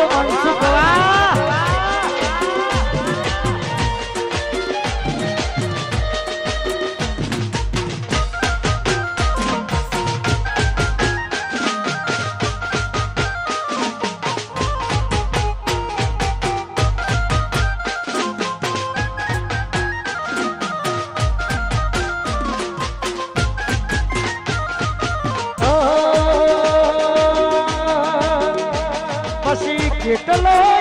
Oh. કેટલો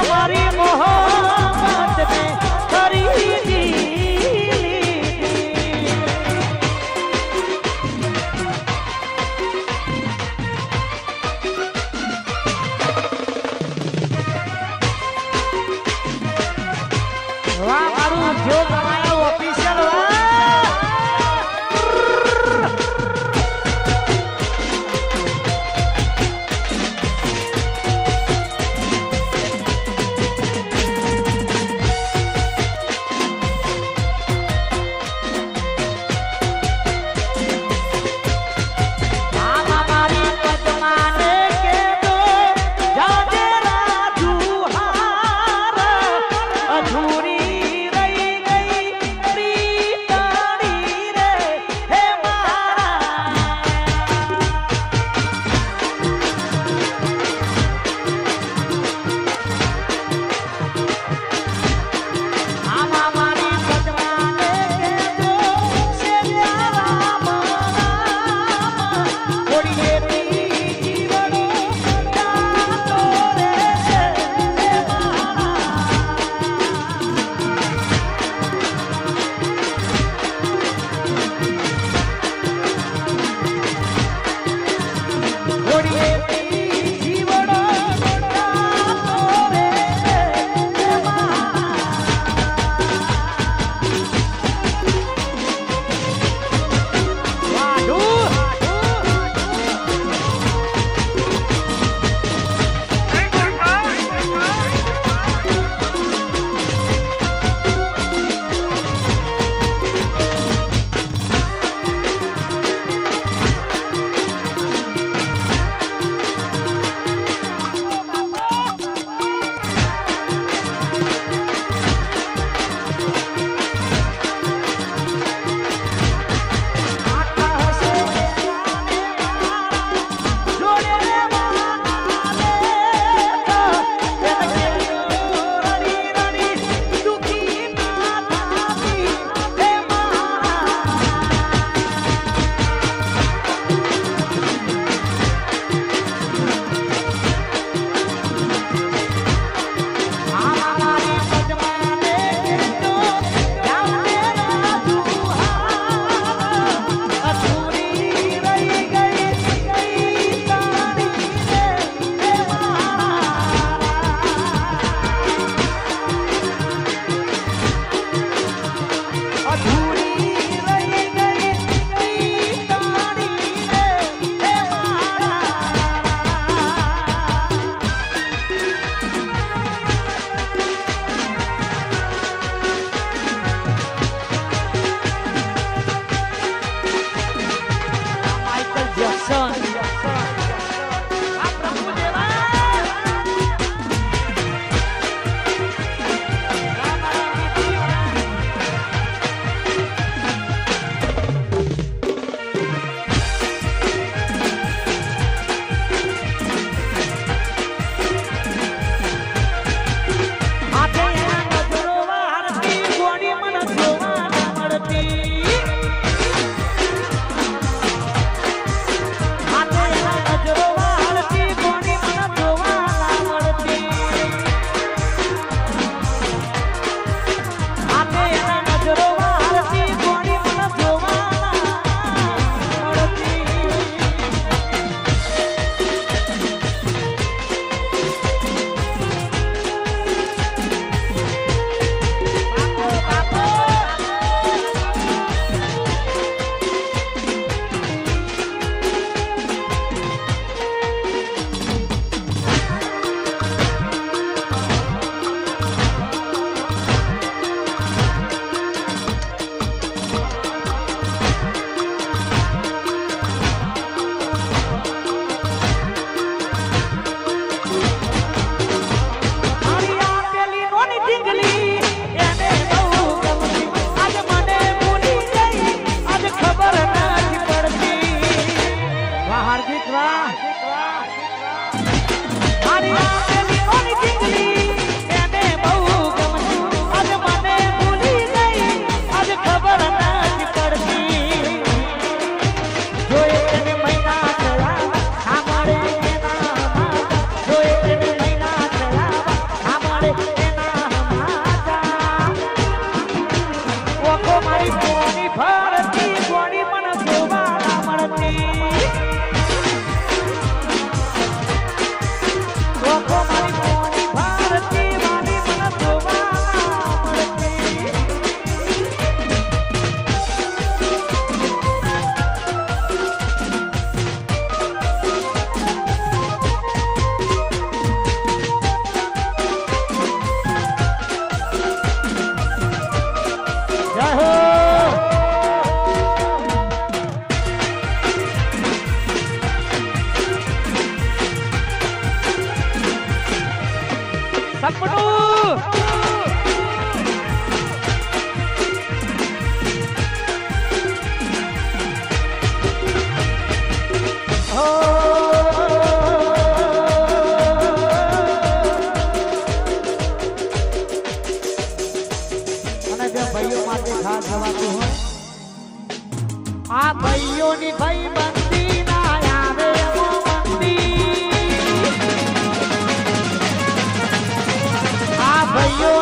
আমারই মোহন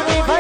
Vì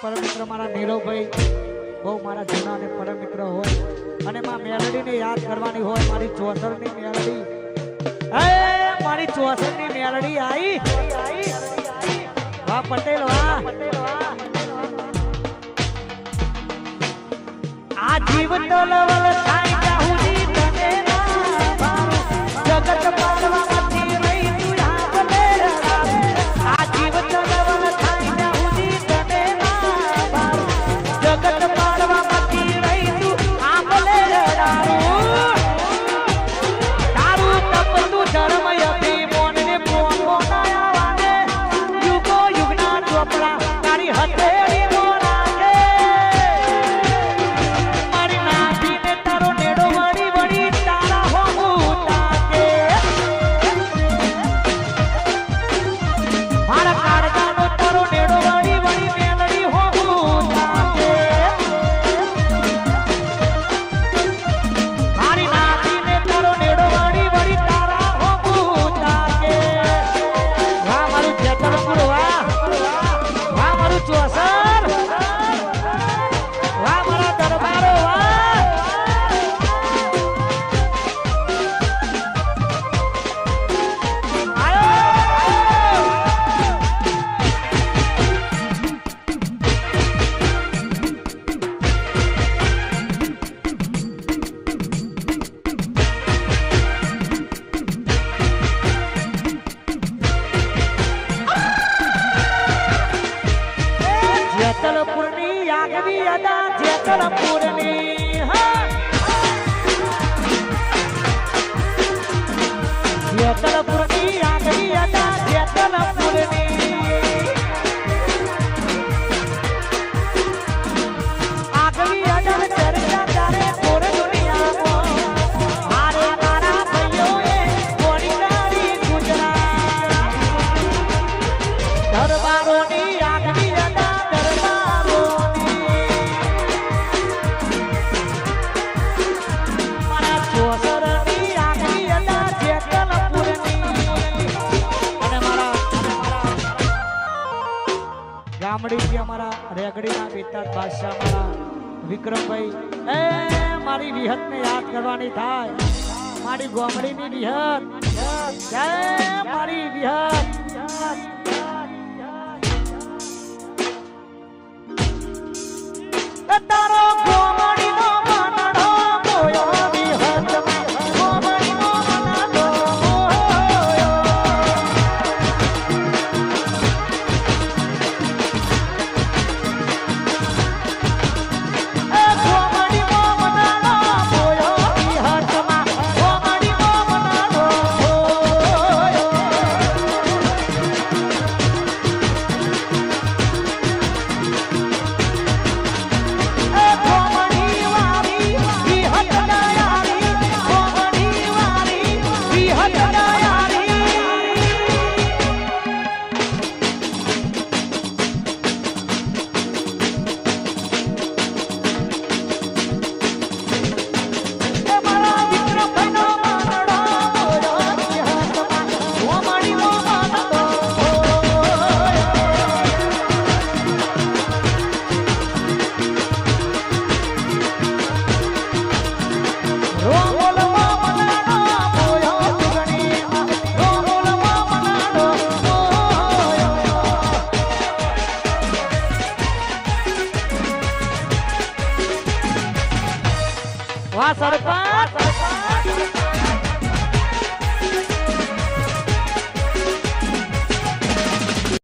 પરમ મિત્ર મારા નીરવભાઈ, બહુ મારા જૂના અને પરમ અને માં મેલડીને યાદ કરવાની હોય, મારી ચોસરની મેલડી. એ, મારી ચોસરની મેલડી આવી વાહ, પટેલ આ જીવ તો લવલ જેતલપુરની જેતલપુરની આગળ હતા જેતલપુરની ઝઘડીના વિદ્યાત બાદશાહ વિક્રમભાઈ, એ, મારી વિહત ને યાદ કરવાની થાય. મારી ગોમડીની વિહત. મારી વિહત. તારો